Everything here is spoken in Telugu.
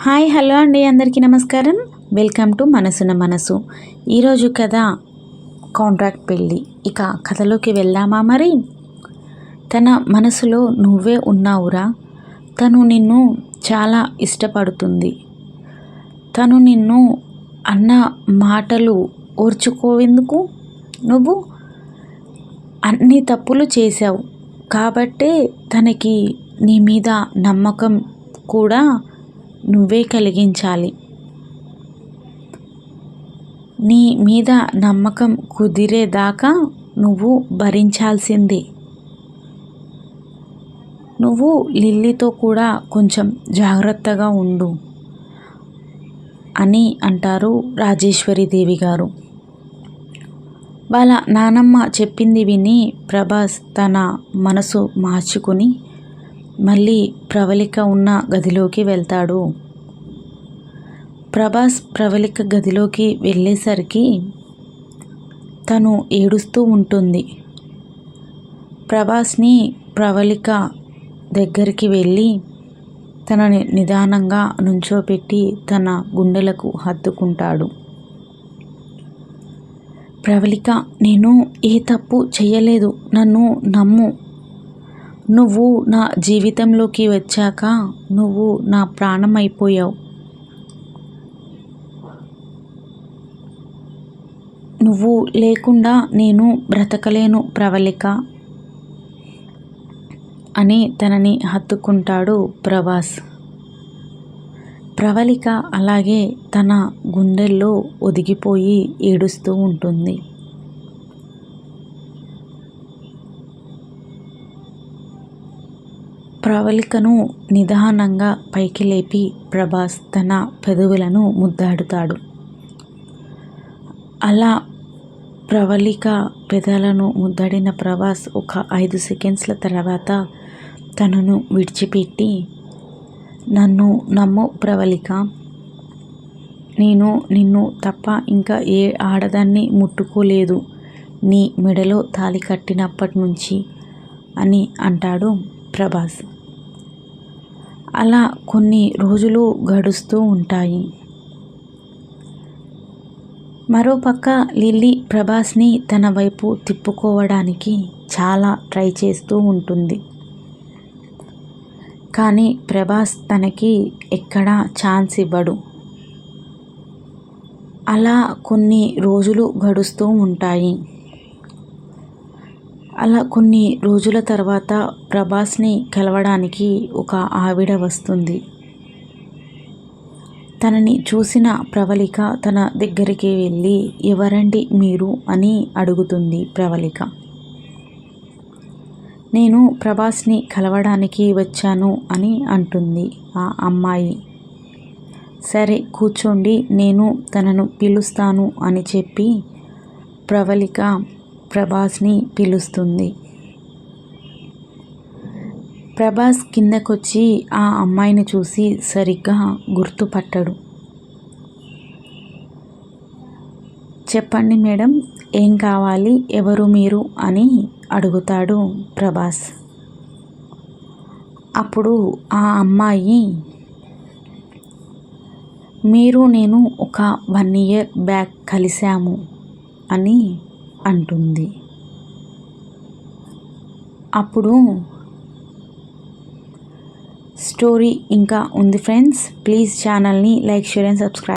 హాయ్ హలో అండి అందరికీ నమస్కారం. వెల్కమ్ టు మనసున మనసు. ఈరోజు కథ కాంట్రాక్ట్ పెళ్ళి. ఇక కథలోకి వెళ్దామా మరి? తన మనసులో నువ్వే ఉన్నావురా. తను నిన్ను చాలా ఇష్టపడుతుంది. తను నిన్ను అన్న మాటలు ఓర్చుకోవెందుకు? నువ్వు అన్ని తప్పులు చేశావు. కాబట్టే తనకి నీ మీద నమ్మకం కూడా నువ్వే కలిగించాలి. నీ మీద నమ్మకం కుదిరేదాకా నువ్వు భరించాల్సిందే. నువ్వు లిల్లీతో కూడా కొంచెం జాగ్రత్తగా ఉండు అని అంటారు రాజేశ్వరిదేవి గారు వాళ్ళ నానమ్మ చెప్పింది విని ప్రభాస్ తన మనసు మార్చుకుని మళ్ళీ ప్రవళిక ఉన్న గదిలోకి వెళ్తాడు. ప్రభాస్ ప్రవళిక గదిలోకి వెళ్ళేసరికి తను ఏడుస్తూ ఉంటుంది. ప్రభాస్ని ప్రవళిక దగ్గరికి వెళ్ళి తనని నిదానంగా నుంచోపెట్టి తన గుండెలకు హత్తుకుంటాడు. ప్రవళిక నేను ఏ తప్పు చేయలేదు నన్ను నమ్ము. నువ్వు నా జీవితంలోకి వచ్చాక నువ్వు నా ప్రాణం అయిపోయావు నువ్వు లేకుండా నేను బ్రతకలేను ప్రవళిక అని తనని హత్తుకుంటాడు ప్రభాస్. ప్రవళిక అలాగే తన గుండెల్లో ఒదిగిపోయి ఏడుస్తూ ఉంటుంది. ప్రవళికను నిదానంగా పైకి లేపి ప్రభాస్ తన పెదవులను ముద్దాడుతాడు. అలా ప్రవళిక పెదాలను ముద్దాడిన ప్రభాస్ ఒక ఐదు సెకండ్స్ల తర్వాత తనను విడిచిపెట్టి నన్ను నమ్ము ప్రవళిక. నేను నిన్ను తప్ప ఇంకా ఏ ఆడదాన్ని ముట్టుకోలేదు. నీ మెడలో తాలి కట్టినప్పటి నుంచి అని అంటాడు ప్రభాస్. అలా కొన్ని రోజులు గడుస్తూ ఉంటాయి. మరోపక్క లిల్లీ ప్రభాస్ని తన వైపు తిప్పుకోవడానికి చాలా ట్రై చేస్తూ ఉంటుంది. కానీ ప్రభాస్ తనకి ఎక్కడా ఛాన్స్ ఇవ్వడు. అలా కొన్ని రోజులు గడుస్తూ ఉంటాయి. అలా కొన్ని రోజుల తర్వాత ప్రభాస్ని కలవడానికి ఒక ఆవిడ వస్తుంది. తనని చూసిన ప్రవళిక తన దగ్గరికి వెళ్ళి ఎవరండి మీరు? అని అడుగుతుంది ప్రవళిక. నేను ప్రభాస్ని కలవడానికి వచ్చాను అని అంటుంది ఆ అమ్మాయి. సరే కూర్చోండి నేను తనను పిలుస్తాను అని చెప్పి ప్రవళిక ప్రభాస్ని పిలుస్తుంది. ప్రభాస్ కిందకొచ్చి ఆ అమ్మాయిని చూసి సరిగ్గా గుర్తుపట్టడు. చెప్పండి మేడం ఏం కావాలి ఎవరు మీరు అని అడుగుతాడు ప్రభాస్. అప్పుడు ఆ అమ్మాయి మీరు నేను ఒక వన్ ఇయర్ బ్యాక్ కలిశాము అని అంటుంది. అప్పుడు స్టోరీ ఇంకా ఉంది ఫ్రెండ్స్. ప్లీజ్ ఛానల్ని లైక్ షేర్ అండ్ సబ్స్క్రైబ్